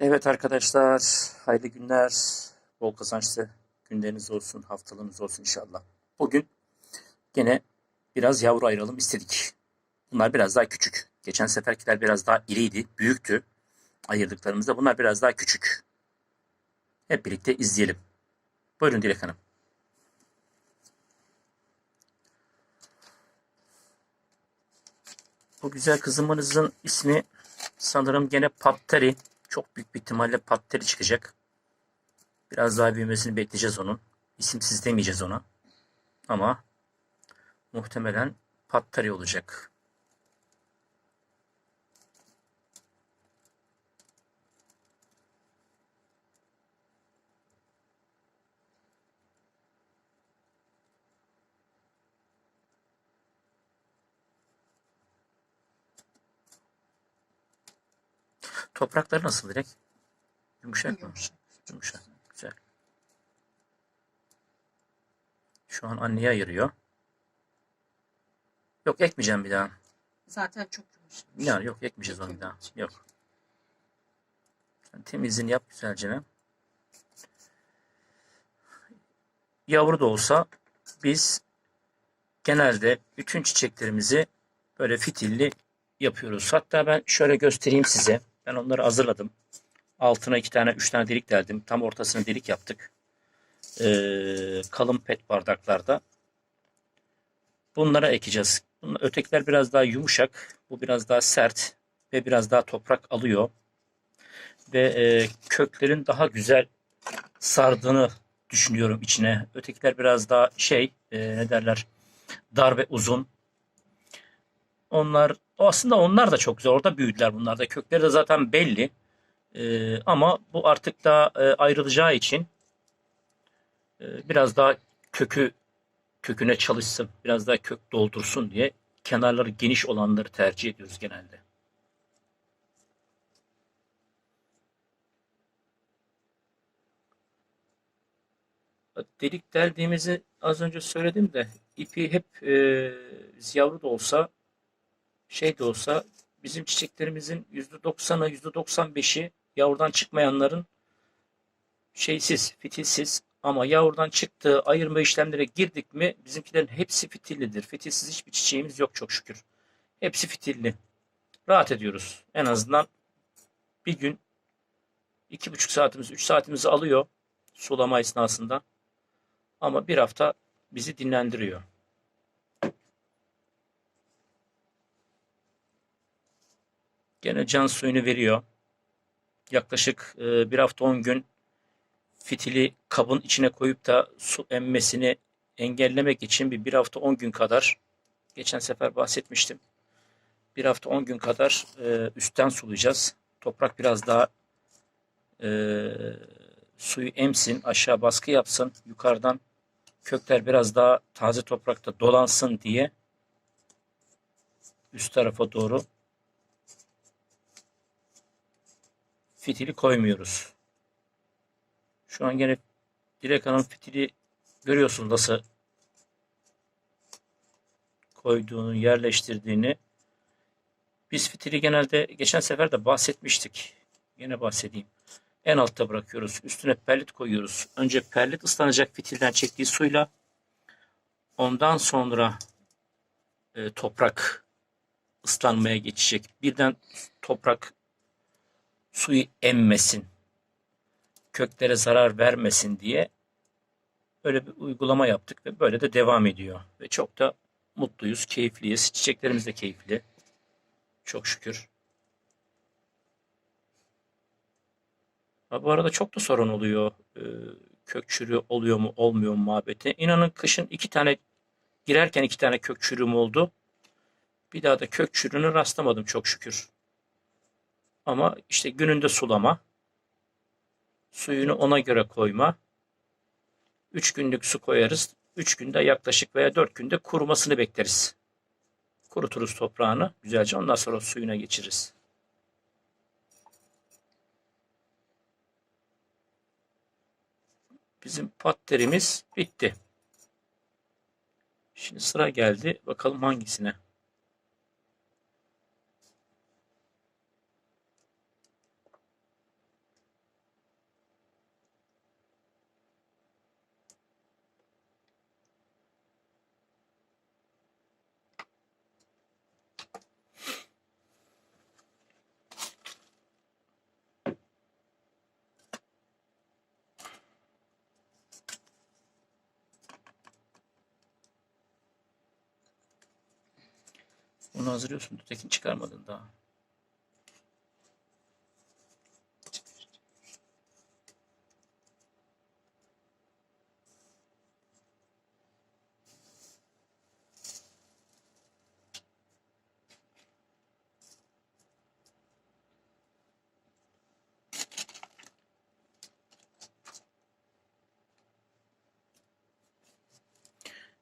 Evet arkadaşlar, hayırlı günler, bol kazançlı günleriniz olsun, haftalığınız olsun inşallah. Bugün gene biraz yavru ayıralım istedik. Bunlar biraz daha küçük. Geçen seferkiler biraz daha iriydi, büyüktü ayırdıklarımızda. Bunlar biraz daha küçük. Hep birlikte izleyelim. Buyurun Dilek Hanım. Bu güzel kızımızın ismi sanırım gene Patteri. Çok büyük bir ihtimalle Patteri çıkacak. Biraz daha büyümesini bekleyeceğiz onun. İsimsiz demeyeceğiz ona. Ama muhtemelen Patteri olacak. Toprakları nasıl direkt? Yumuşak mı? Yumuşak. Yumuşak. Güzel. Şu an anneye ayırıyor. Yok ekmeyeceğim bir daha. Zaten çok yumuşak. Yani yok ekmeyeceğiz onu bir daha. Yok. Sen temizliğini yap güzelce. Yavru da olsa biz genelde bütün çiçeklerimizi böyle fitilli yapıyoruz. Hatta ben şöyle göstereyim size. Ben onları hazırladım. Altına iki tane, üç tane delik deldim. Tam ortasına delik yaptık. Ee, kalın pet bardaklarda. Bunlara ekeceğiz. Bunlar, ötekiler biraz daha yumuşak. Bu biraz daha sert ve biraz daha toprak alıyor. Ve e, köklerin daha güzel sardığını düşünüyorum içine. Ötekiler biraz daha şey e, ne derler dar ve uzun. Onlar aslında onlar da çok güzel. Orada büyüdüler bunlar da. Kökleri de zaten belli. E, ama bu artık da e, ayrılacağı için e, biraz daha kökü köküne çalışsın. Biraz daha kök doldursun diye kenarları geniş olanları tercih ediyoruz genelde. Delik deldiğimizi az önce söyledim de ipi hep e, yavru da olsa şey de olsa bizim çiçeklerimizin %90'ı %95'i yavrudan çıkmayanların şeysiz, fitilsiz ama yavrudan çıktığı ayırma işlemlere girdik mi bizimkilerin hepsi fitillidir. Fitilsiz hiçbir çiçeğimiz yok çok şükür. Hepsi fitilli. Rahat ediyoruz. En azından bir gün iki buçuk saatimiz, üç saatimizi alıyor sulama esnasında. Ama bir hafta bizi dinlendiriyor. Gene can suyunu veriyor. Yaklaşık e, bir hafta on gün fitili kabın içine koyup da su emmesini engellemek için bir, bir hafta 10 gün kadar geçen sefer bahsetmiştim. Bir hafta 10 gün kadar e, üstten sulayacağız. Toprak biraz daha e, suyu emsin, aşağı baskı yapsın. Yukarıdan kökler biraz daha taze toprakta dolansın diye üst tarafa doğru fitili koymuyoruz. Şu an gene Dilek Hanım fitili görüyorsunuz nasıl koyduğunu, yerleştirdiğini. Biz fitili genelde geçen sefer de bahsetmiştik. Yine bahsedeyim. En altta bırakıyoruz. Üstüne perlit koyuyoruz. Önce perlit ıslanacak fitilden çektiği suyla ondan sonra e, toprak ıslanmaya geçecek. Birden toprak suyu emmesin köklere zarar vermesin diye böyle bir uygulama yaptık ve böyle de devam ediyor. Ve çok da mutluyuz, keyifliyiz. Çiçeklerimiz de keyifli. Çok şükür. Bu arada çok da sorun oluyor. Ee, kök çürüğü oluyor mu, olmuyor mu muhabbeti. İnanın kışın iki tane girerken iki tane kök çürüğüm oldu. Bir daha da kök çürüğüne rastlamadım çok şükür. Ama işte gününde sulama, Suyunu ona göre koyma. 3 günlük su koyarız. 3 günde yaklaşık veya 4 günde kurumasını bekleriz. Kuruturuz toprağını güzelce ondan sonra suyuna geçiririz. Bizim patterimiz bitti. Şimdi sıra geldi. Bakalım hangisine. Bunu hazırlıyorsun. Tekin çıkarmadın daha.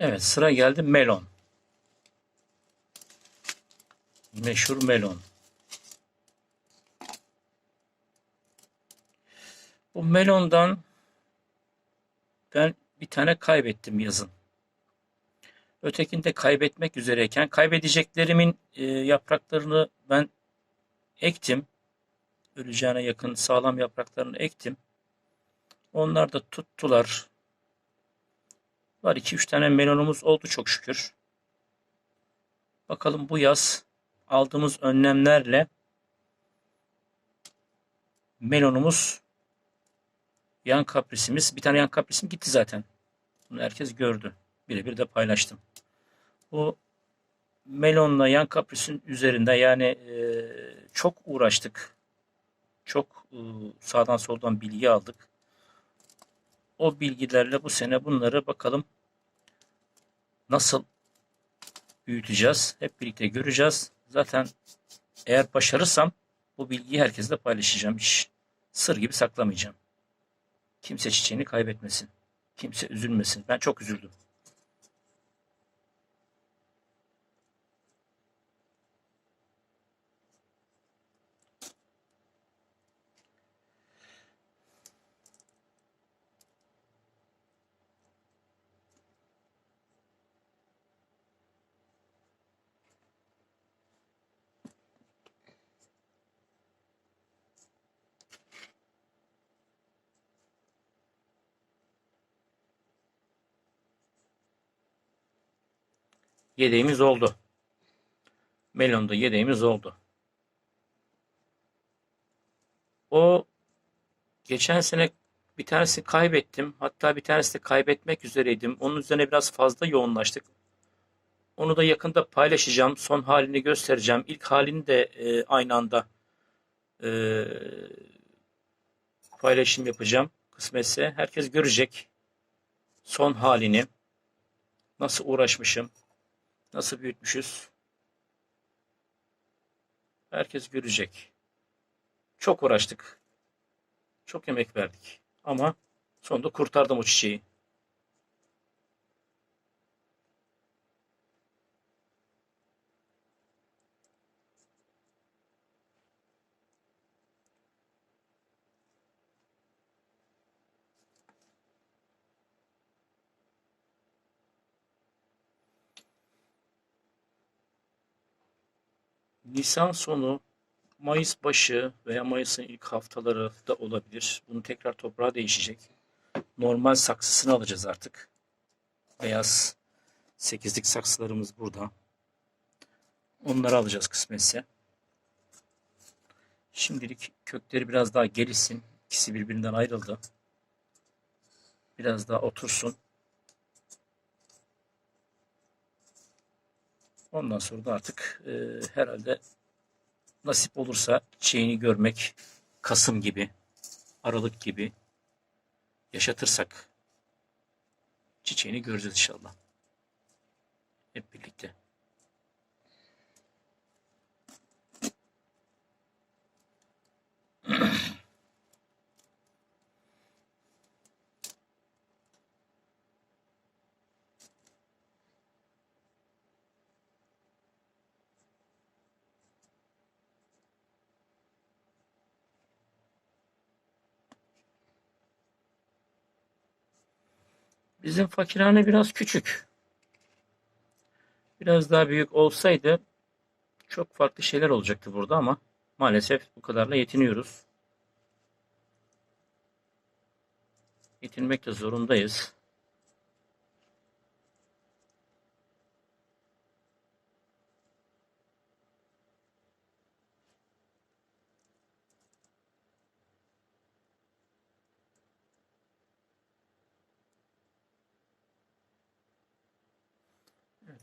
Evet sıra geldi melon. Meşhur melon. Bu melondan ben bir tane kaybettim yazın. Ötekini de kaybetmek üzereyken kaybedeceklerimin e, yapraklarını ben ektim. Öleceğine yakın sağlam yapraklarını ektim. Onlar da tuttular. Var 2-3 tane melonumuz oldu çok şükür. Bakalım bu yaz aldığımız önlemlerle melonumuz yan kaprisimiz bir tane yan kaprisim gitti zaten. Bunu herkes gördü. Birebir de paylaştım. Bu melonla yan kaprisin üzerinde yani e, çok uğraştık. Çok e, sağdan soldan bilgi aldık. O bilgilerle bu sene bunları bakalım nasıl büyüteceğiz. Hep birlikte göreceğiz. Zaten eğer başarırsam bu bilgiyi herkesle paylaşacağım. Hiç sır gibi saklamayacağım. Kimse çiçeğini kaybetmesin. Kimse üzülmesin. Ben çok üzüldüm. Yedeğimiz oldu. Melon'da yedeğimiz oldu. O geçen sene bir tanesi kaybettim. Hatta bir tanesi de kaybetmek üzereydim. Onun üzerine biraz fazla yoğunlaştık. Onu da yakında paylaşacağım. Son halini göstereceğim. İlk halini de e, aynı anda e, paylaşım yapacağım. Kısmetse herkes görecek son halini. Nasıl uğraşmışım. Nasıl büyütmüşüz? Herkes görecek. Çok uğraştık. Çok emek verdik. Ama sonunda kurtardım o çiçeği. Nisan sonu, Mayıs başı veya Mayıs'ın ilk haftaları da olabilir. Bunu tekrar toprağa değişecek. Normal saksısını alacağız artık. Beyaz sekizlik saksılarımız burada. Onları alacağız kısmetse. Şimdilik kökleri biraz daha gelişsin. İkisi birbirinden ayrıldı. Biraz daha otursun. Ondan sonra da artık e, herhalde nasip olursa çiçeğini görmek Kasım gibi, Aralık gibi yaşatırsak çiçeğini göreceğiz inşallah. Hep birlikte. Bizim fakirhane biraz küçük. Biraz daha büyük olsaydı çok farklı şeyler olacaktı burada ama maalesef bu kadarla yetiniyoruz. Yetinmek de zorundayız.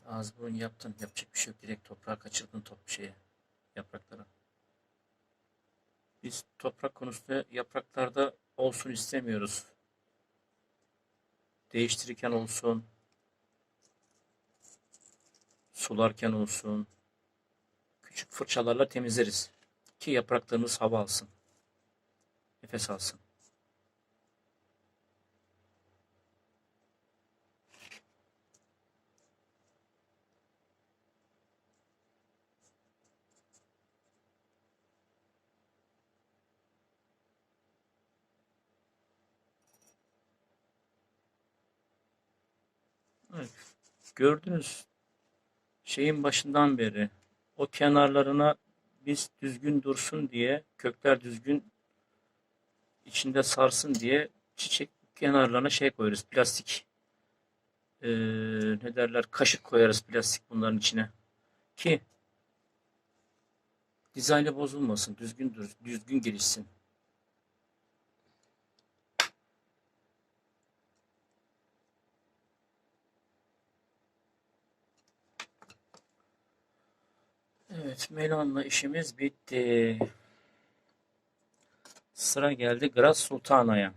Ağız burun yaptın. Yapacak bir şey yok. Direkt toprağa kaçırdın top şeye. Yapraklara. Biz toprak konusunda yapraklarda olsun istemiyoruz. Değiştirirken olsun. Sularken olsun. Küçük fırçalarla temizleriz. Ki yapraklarımız hava alsın. Nefes alsın. Gördünüz şeyin başından beri o kenarlarına biz düzgün dursun diye kökler düzgün içinde sarsın diye çiçek kenarlarına şey koyarız plastik Ee, ne derler kaşık koyarız plastik bunların içine ki dizaynı bozulmasın düzgün düzgün gelişsin. Evet, melonla işimiz bitti. Sıra geldi Gras Sultana'ya.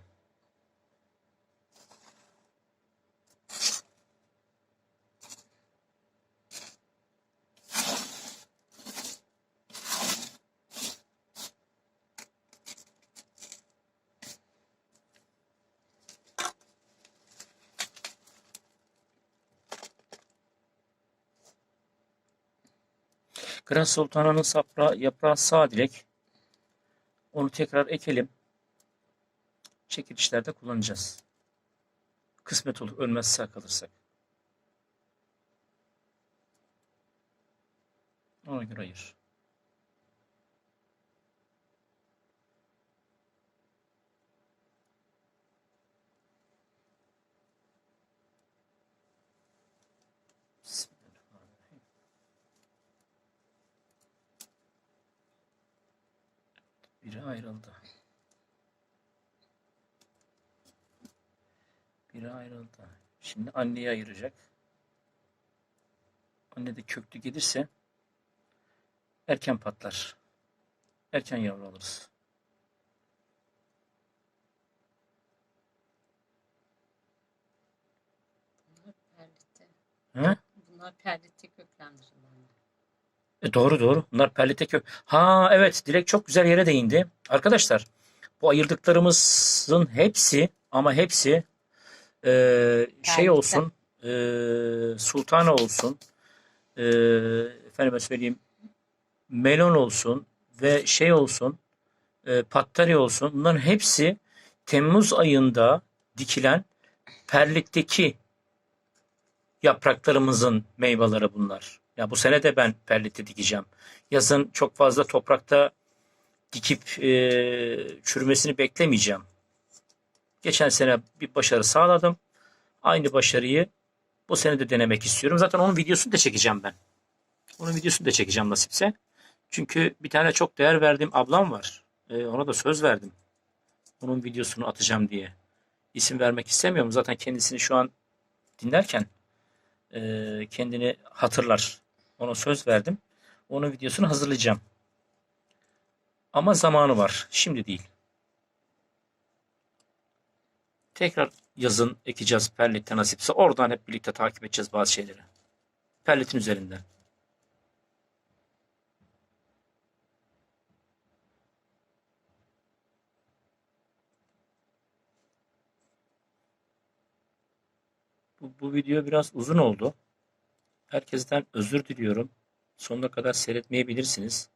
Gras Sultana'nın sapra, yaprağı sağ dilek. Onu tekrar ekelim. Çekilişlerde kullanacağız. Kısmet olur, ölmez sağ kalırsak. Ona göre ayır. Biri ayrıldı. Biri ayrıldı. Şimdi anneyi ayıracak. Anne de köklü gelirse erken patlar. Erken yavru alırız. Bunlar perlitte. He? Bunlar perlitte köklendirilen. E doğru doğru. Bunlar perlite kök. Ha evet Dilek çok güzel yere değindi. Arkadaşlar bu ayırdıklarımızın hepsi ama hepsi e, şey olsun e, sultana olsun e, efendime söyleyeyim melon olsun ve şey olsun e, pattari olsun bunların hepsi Temmuz ayında dikilen perlitteki yapraklarımızın meyveleri bunlar. Ya bu sene de ben perlitte dikeceğim. Yazın çok fazla toprakta dikip e, çürümesini beklemeyeceğim. Geçen sene bir başarı sağladım. Aynı başarıyı bu sene de denemek istiyorum. Zaten onun videosunu da çekeceğim ben. Onun videosunu da çekeceğim nasipse. Çünkü bir tane çok değer verdiğim ablam var. E, ona da söz verdim. Onun videosunu atacağım diye. İsim vermek istemiyorum. Zaten kendisini şu an dinlerken e, kendini hatırlar. Ona söz verdim. Onun videosunu hazırlayacağım. Ama zamanı var. Şimdi değil. Tekrar yazın ekeceğiz Perlit'te nasipse. Oradan hep birlikte takip edeceğiz bazı şeyleri. Perlit'in üzerinden. Bu, bu video biraz uzun oldu. Herkesten özür diliyorum. Sonuna kadar seyretmeyebilirsiniz.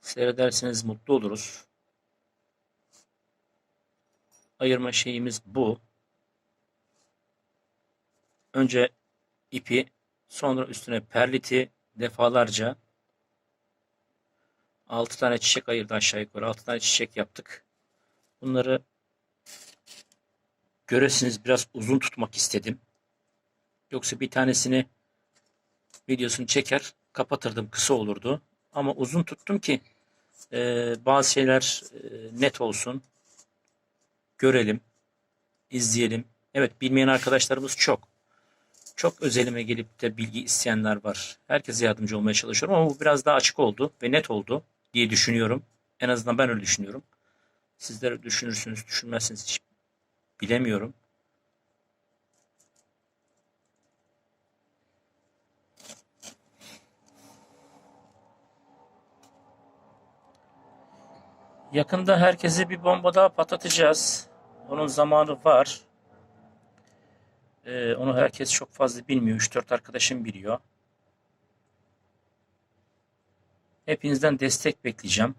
Seyrederseniz mutlu oluruz. Ayırma şeyimiz bu. Önce ipi, sonra üstüne perliti defalarca 6 tane çiçek ayırdı aşağı yukarı. 6 tane çiçek yaptık. Bunları göresiniz biraz uzun tutmak istedim. Yoksa bir tanesini videosunu çeker kapatırdım kısa olurdu. Ama uzun tuttum ki e, bazı şeyler e, net olsun. Görelim, izleyelim. Evet bilmeyen arkadaşlarımız çok. Çok özelime gelip de bilgi isteyenler var. Herkese yardımcı olmaya çalışıyorum ama bu biraz daha açık oldu ve net oldu diye düşünüyorum. En azından ben öyle düşünüyorum. Sizler düşünürsünüz, düşünmezsiniz hiç bilemiyorum. Yakında herkese bir bomba daha patlatacağız. Onun zamanı var. Ee, onu herkes çok fazla bilmiyor. 3-4 arkadaşım biliyor. Hepinizden destek bekleyeceğim.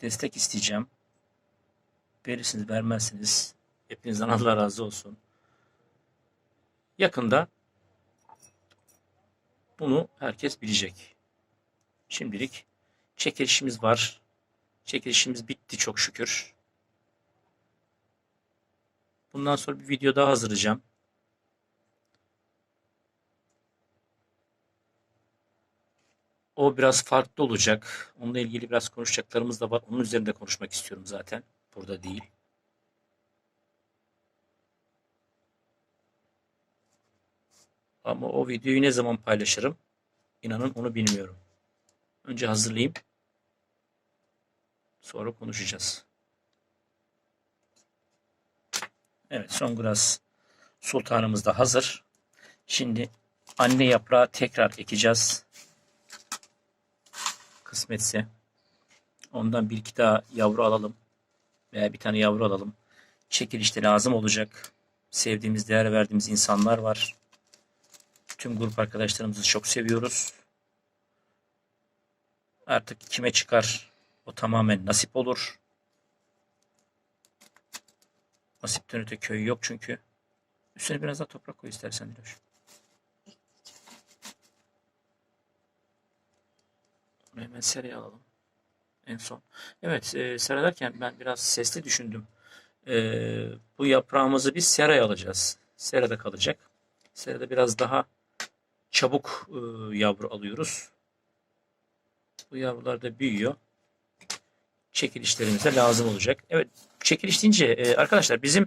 Destek isteyeceğim. Verirsiniz, vermezsiniz. Hepinizden Allah razı olsun. Yakında bunu herkes bilecek. Şimdilik çekilişimiz var. Çekilişimiz bitti çok şükür. Bundan sonra bir video daha hazırlayacağım. O biraz farklı olacak. Onunla ilgili biraz konuşacaklarımız da var. Onun üzerinde konuşmak istiyorum zaten. Burada değil. Ama o videoyu ne zaman paylaşırım? İnanın onu bilmiyorum. Önce hazırlayayım. Sonra konuşacağız. Evet Songras sultanımız da hazır. Şimdi anne yaprağı tekrar ekeceğiz. Kısmetse. Ondan bir iki daha yavru alalım. Veya bir tane yavru alalım. Çekilişte lazım olacak. Sevdiğimiz, değer verdiğimiz insanlar var. Tüm grup arkadaşlarımızı çok seviyoruz. Artık kime çıkar o tamamen nasip olur. Nasipten öte köy yok çünkü. Üstüne biraz daha toprak koy istersen Diloş. Bunu hemen seraya alalım. En son. Evet e, seradayken ben biraz sesli düşündüm. E, bu yaprağımızı biz seraya alacağız. Serada kalacak. Serada biraz daha çabuk e, yavru alıyoruz. Bu yavrular da büyüyor. Çekilişlerimize lazım olacak. Evet çekiliş deyince e, arkadaşlar bizim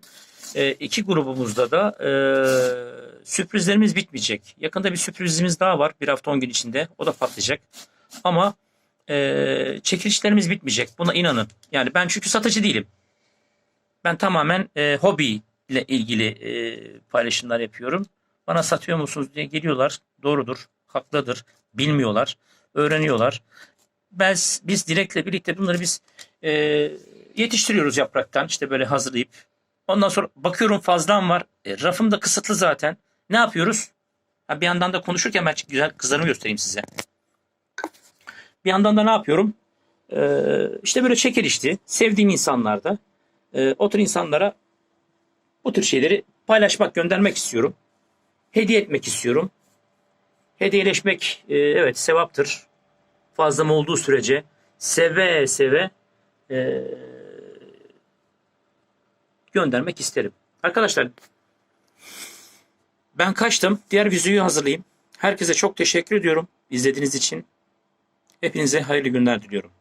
e, iki grubumuzda da e, sürprizlerimiz bitmeyecek. Yakında bir sürprizimiz daha var. Bir hafta on gün içinde. O da patlayacak. Ama e, çekilişlerimiz bitmeyecek. Buna inanın. Yani ben çünkü satıcı değilim. Ben tamamen e, hobi ile ilgili e, paylaşımlar yapıyorum. Bana satıyor musunuz diye geliyorlar. Doğrudur. Haklıdır. Bilmiyorlar. Öğreniyorlar. Ben, biz Dilek'le birlikte bunları biz e, yetiştiriyoruz yapraktan. işte böyle hazırlayıp. Ondan sonra bakıyorum fazlam var. E, rafım da kısıtlı zaten. Ne yapıyoruz? Ha, bir yandan da konuşurken ben güzel kızlarımı göstereyim size. Bir yandan da ne yapıyorum? Ee, işte böyle çekilişti. Sevdiğim insanlarda e, o tür insanlara bu tür şeyleri paylaşmak, göndermek istiyorum. Hediye etmek istiyorum. Hediyeleşmek e, evet sevaptır. Fazlam olduğu sürece seve seve e, göndermek isterim. Arkadaşlar ben kaçtım. Diğer videoyu hazırlayayım. Herkese çok teşekkür ediyorum izlediğiniz için. Hepinize hayırlı günler diliyorum.